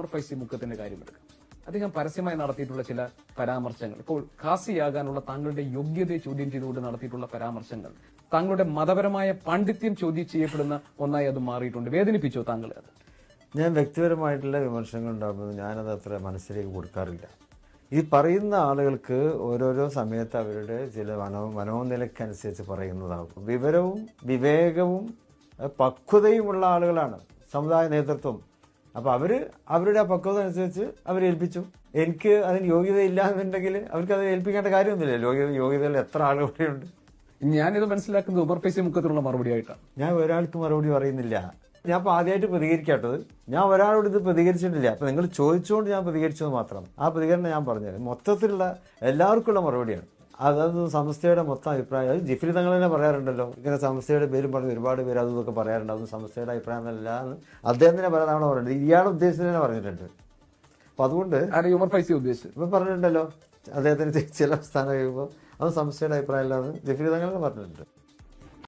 ഉമർ ഫൈസി മുക്കത്തിന്റെ കാര്യമെടുക്കാം. അദ്ദേഹം പരസ്യമായി നടത്തിയിട്ടുള്ള ചില പരാമർശങ്ങൾ. ഇപ്പോൾ ഖാസിയാകാനുള്ള താങ്കളുടെ യോഗ്യതയെ ചോദ്യം ചെയ്തുകൊണ്ട് നടത്തിയിട്ടുള്ള പരാമർശങ്ങൾ. താങ്കളുടെ മതപരമായ പാണ്ഡിത്യം ചോദ്യം ചെയ്യപ്പെടുന്ന ഒന്നായി അത് മാറിയിട്ടുണ്ട്. വേദനിപ്പിച്ചോ താങ്കളെ അത്? ഞാൻ വ്യക്തിപരമായിട്ടുള്ള വിമർശനങ്ങൾ ഉണ്ടാകുമ്പോൾ ഞാനത് അത്ര മനസ്സിലേക്ക് കൊടുക്കാറില്ല. ഈ പറയുന്ന ആളുകൾക്ക് ഓരോരോ സമയത്ത് അവരുടെ ചില മനോ മനോനിലക്കനുസരിച്ച് പറയുന്നതാകും. വിവരവും വിവേകവും പക്വതയുമുള്ള ആളുകളാണ്. സമുദായ നേതൃത്വം അപ്പൊ അവർ അവരുടെ ആ പക്വത അനുസരിച്ച് അവരെ ഏൽപ്പിച്ചു. എനിക്ക് അതിന് യോഗ്യത എന്നുണ്ടെങ്കിൽ അവർക്ക് അത് ഏൽപ്പിക്കേണ്ട കാര്യമൊന്നുമില്ല. യോഗ്യത യോഗ്യതയിൽ എത്ര ആളുകളുണ്ട് ഞാനിത് മനസ്സിലാക്കുന്നത് ഉമർ മുഖത്തുള്ള മറുപടി ആയിട്ടാണ് ഞാൻ ഒരാൾക്ക് മറുപടി പറയുന്നില്ല. ഞാൻ ഇപ്പൊ ആദ്യമായിട്ട് പ്രതികരിക്കാത്തത് ഞാൻ ഒരാളോട് ഇത് പ്രതികരിച്ചിട്ടില്ല. അപ്പൊ നിങ്ങൾ ചോദിച്ചുകൊണ്ട് ഞാൻ പ്രതികരിച്ചത് മാത്രം. ആ പ്രതികരണം ഞാൻ പറഞ്ഞത് മൊത്തത്തിലുള്ള എല്ലാവർക്കുള്ള മറുപടിയാണ്. അതായത് സംസ്ഥയുടെ മൊത്തം അഭിപ്രായം. അത് ജിഫ്രി തങ്ങൾ തന്നെ പറയാറുണ്ടല്ലോ. ഇങ്ങനെ സംസ്ഥയുടെ പേരും പറഞ്ഞ് ഒരുപാട് പേര് അതും ഇതൊക്കെ പറയാറുണ്ട്. അതൊന്നും സംസ്ഥയുടെ അഭിപ്രായം അല്ല എന്ന് അദ്ദേഹം തന്നെ പല തവണ പറഞ്ഞിട്ടുണ്ട്. ഇയാൾ ഉദ്ദേശിച്ചത് തന്നെ പറഞ്ഞിട്ടുണ്ട്. അപ്പൊ അതുകൊണ്ട് ഹ്യൂമർ ഉമർ ഫൈസി ഉദ്ദേശിച്ചു ഇപ്പൊ പറഞ്ഞിട്ടുണ്ടല്ലോ. അദ്ദേഹത്തിന് ചില സ്ഥാനം കഴിയുമ്പോൾ അത് സംസ്ഥയുടെ അഭിപ്രായം അല്ലാന്ന് ജിഫ്രി തങ്ങൾ തന്നെ പറഞ്ഞിട്ടുണ്ട്.